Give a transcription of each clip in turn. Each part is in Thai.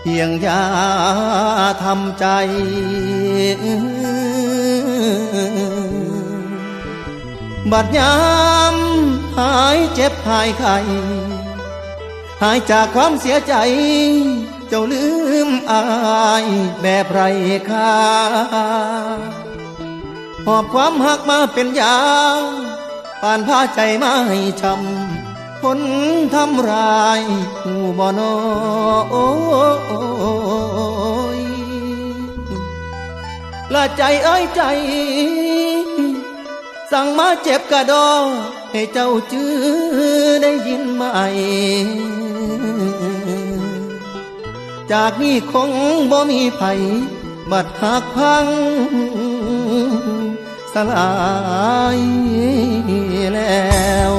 เพียงยาทำใจบัดยามหายเจ็บหายไข้หายจากความเสียใจ เจ้าลืมอายแบบไรค่าหอบความหักมาเป็นยาปานพาใจมาให้ช้ำ คนทำร้ายหูบ่นอโอยละใจเอ้ยใจ สั่งมาเจ็บกระดอ ให้เจ้าจื้อได้ยินไหม จากนี้คงบ่มีไผบัดหักพังสลายแล้ว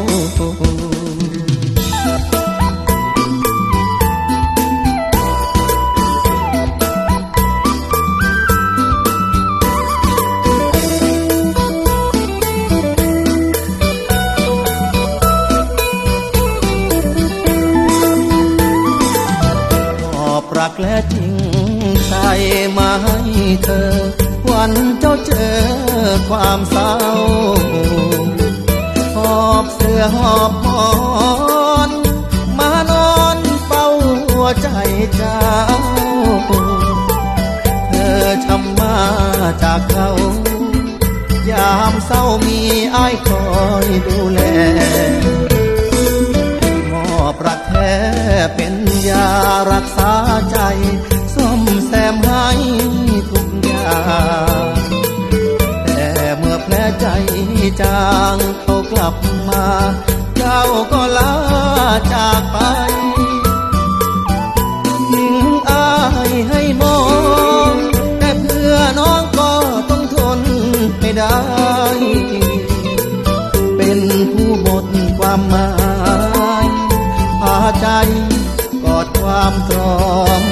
ขอบรักและจริงใจมาให้เธอ วันเจ้าเจอความเศร้า หอบเสื้อหอบหมอนมานอนเฝ้าหัวใจเจ้า เธอช้ำมาจากเขา ยามเศร้ามีอ้ายคอยดูแล จางเขากลับมา เจ้าก็ลาจากไปทิ้งอายให้มอง แต่เพื่อน้องก็ต้องทนไม่ได้เป็นผู้หมดความหมายพาใจกอดความตรอม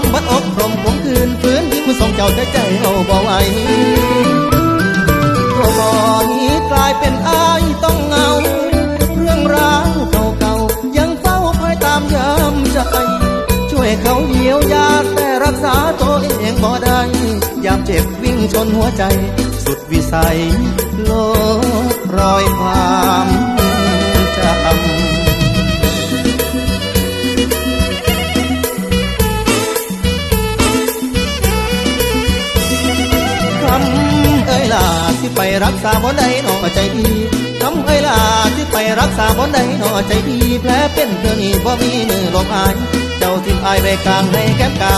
มพัดอกลมคมคืนฝืนยิ้มส่งเจ้าใจใจเอาบ่ไหวก็บ่นี้กลายเป็นอายต้องเงา เรื่องราวเก่าๆยังเฝ้าคอยตามยามใจ ช่วยเขาเยียวยาแต่รักษาตัวเองบ่ได้ยามเจ็บวิ่งชนหัวใจ สุดวิสัยโลบรอยความ ไปรักษาบ่ได้หนอใจดีคำเอ้ล่ะที่ไปรักษาบ่ได้หนอใจดีแผลเป็นเธอนี่บ่มีมือลมอาย เจ้าทิมอายไปกลางให้แก้มกา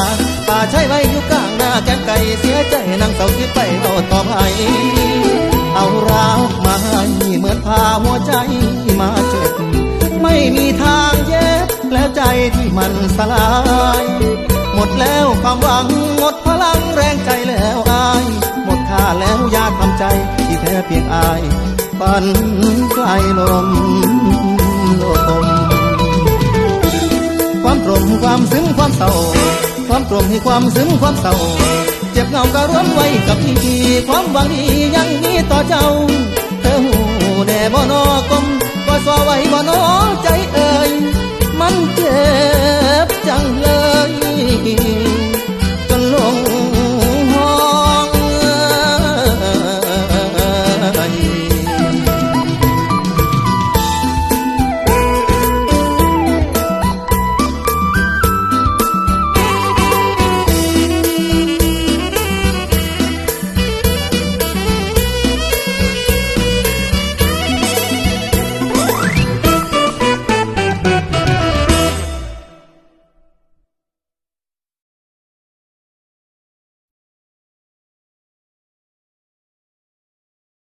ป่าใช้ไว้อยู่กลางหน้าแก้มไก่เสียใจนั่งเศร้าคิดไปโอดตอบให้เอารักมาให้เหมือนพาหัวใจมาเจ็บไม่มีทางเย็บแล้วใจที่มันสลาย หมดแล้วความหวังหมดพลัง เพียงอายฝันไกลลมลมความตรมความซึ้งความเศร้า ความตรมให้ความซึ้งความเศร้า เจ็บเหงาก็ร่วนไว้กับพี่ความหวังดียังมีต่อเจ้า เธอหูแน่บ่นอกลมก็สวไว้บ่นอใจเอ่ย